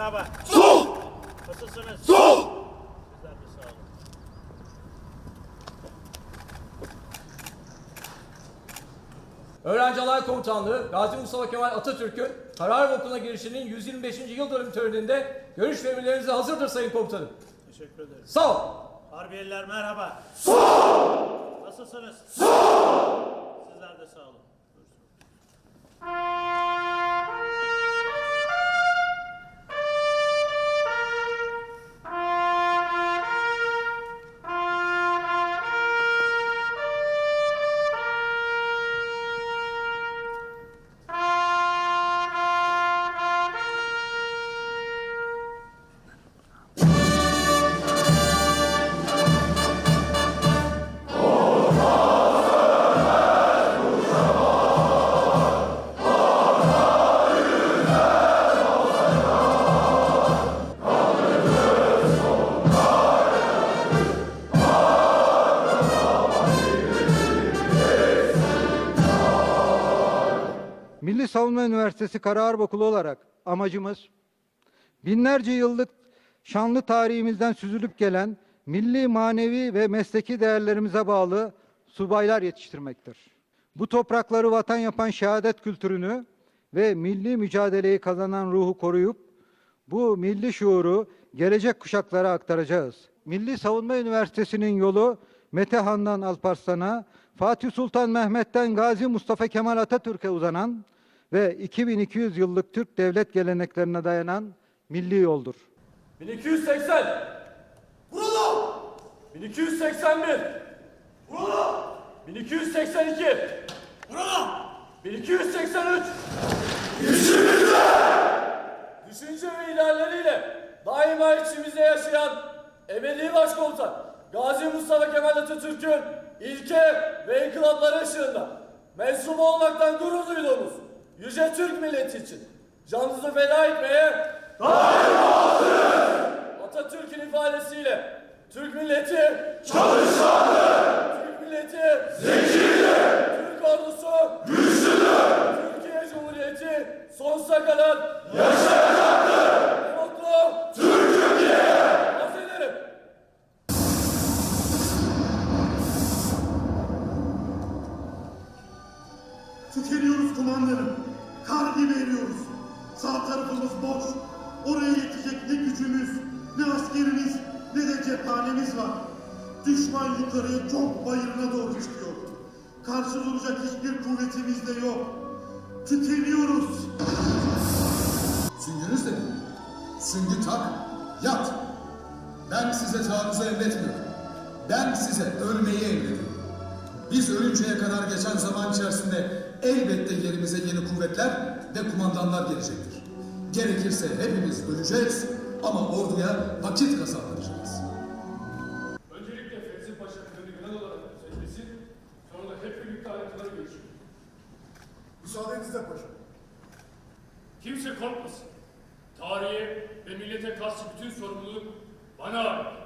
merhaba. Sol! Nasılsınız? Sol! Sizler de sağ olun. Öğrenci Alay Komutanlığı Gazi Mustafa Kemal Atatürk'ün Karar Okulu'na girişinin 125. yıl dönüm töreninde görüş ve emirlerinize hazırdır Sayın Komutanım. Teşekkür ederim. Sağ ol. Harbiyeliler merhaba. Sol! Nasılsınız? Sol! Sizler de sağ olun. Milli Savunma Üniversitesi Kara Harp Okulu olarak amacımız binlerce yıllık şanlı tarihimizden süzülüp gelen milli, manevi ve mesleki değerlerimize bağlı subaylar yetiştirmektir. Bu toprakları vatan yapan şehadet kültürünü ve milli mücadeleyi kazanan ruhu koruyup bu milli şuuru gelecek kuşaklara aktaracağız. Milli Savunma Üniversitesi'nin yolu Metehan'dan Alparslan'a, Fatih Sultan Mehmet'ten Gazi Mustafa Kemal Atatürk'e uzanan ve 2200 yıllık Türk devlet geleneklerine dayanan milli yoldur. 1280. Vuralım! 1281. Vuralım! 1282. Vuralım! 1283. İçimizde! Düşünce ve ilerleriyle daima içimizde yaşayan ebedi başkomutan Gazi Mustafa Kemal Atatürk'ün ilke ve inkılapları ışığında mensup olmaktan gurur duyduğumuz yüce Türk milleti için canınızı feda etmeye daima hazırız. Atatürk'ün ifadesiyle Türk milleti çalışkandır. Türk milleti zekidir. Türk ordusu güçlüdür. Türkiye Cumhuriyeti sonsuza kadar Tükeniyoruz kumandanım. Kar gibi eriyoruz. Sağ tarafımız boş. Oraya yetecek ne gücümüz, ne askerimiz, ne de cephanemiz var. Düşman yukarıya çok bayırına doğru çıkıyor. Karşı duracak hiçbir kuvvetimiz de yok. Tükeniyoruz. Süngünüz de. Süngü tak, yat. Ben size taarruzu emretmiyorum. Ben size ölmeyi emrediyorum. Biz ölünceye kadar geçen zaman içerisinde elbette yerimize yeni kuvvetler ve kumandanlar gelecektir. Gerekirse hepimiz öleceğiz ama orduya vakit kazandıracağız. Öncelikle Fevzi Paşa planı Yunan olarak seçilsin, sonra da hep birlikte ayrıntıları görüşün. Müsaadenizle paşam. Kimse korkmasın. Tarihe ve millete karşı bütün sorumluluk bana ait.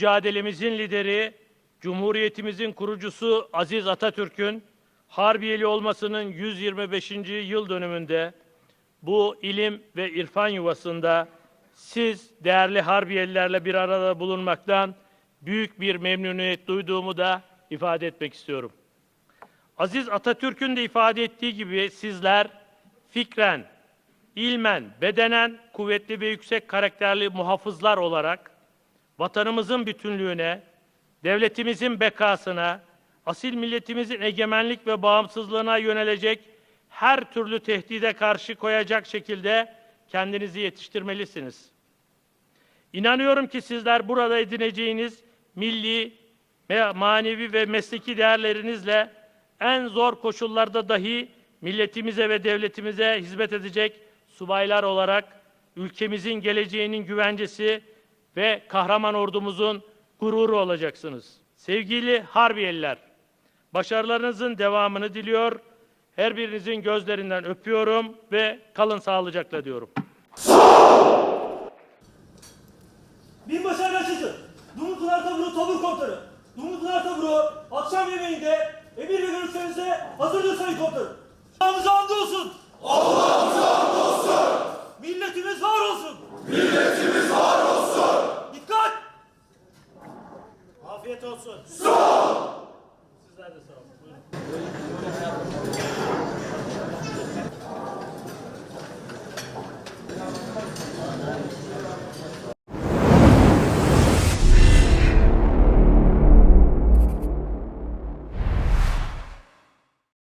Mücadelemizin lideri, Cumhuriyetimizin kurucusu Aziz Atatürk'ün Harbiyeli olmasının 125. yıl dönümünde bu ilim ve irfan yuvasında siz değerli Harbiyelilerle bir arada bulunmaktan büyük bir memnuniyet duyduğumu da ifade etmek istiyorum. Aziz Atatürk'ün de ifade ettiği gibi sizler fikren, ilmen, bedenen kuvvetli ve yüksek karakterli muhafızlar olarak vatanımızın bütünlüğüne, devletimizin bekasına, asil milletimizin egemenlik ve bağımsızlığına yönelecek her türlü tehdide karşı koyacak şekilde kendinizi yetiştirmelisiniz. İnanıyorum ki sizler burada edineceğiniz milli, manevi ve mesleki değerlerinizle en zor koşullarda dahi milletimize ve devletimize hizmet edecek subaylar olarak ülkemizin geleceğinin güvencesi ve kahraman ordumuzun gururu olacaksınız. Sevgili Harbiyeliler, başarılarınızın devamını diliyor. Her birinizin gözlerinden öpüyorum ve kalın sağlıcakla diyorum. Binbaşı Erbaşısı, Dumlupınar Taburu Tabur Komutanı. Dumlupınar Taburu akşam yemeğinde emir ve görüşlerinize hazırdır Sayın Komutanım.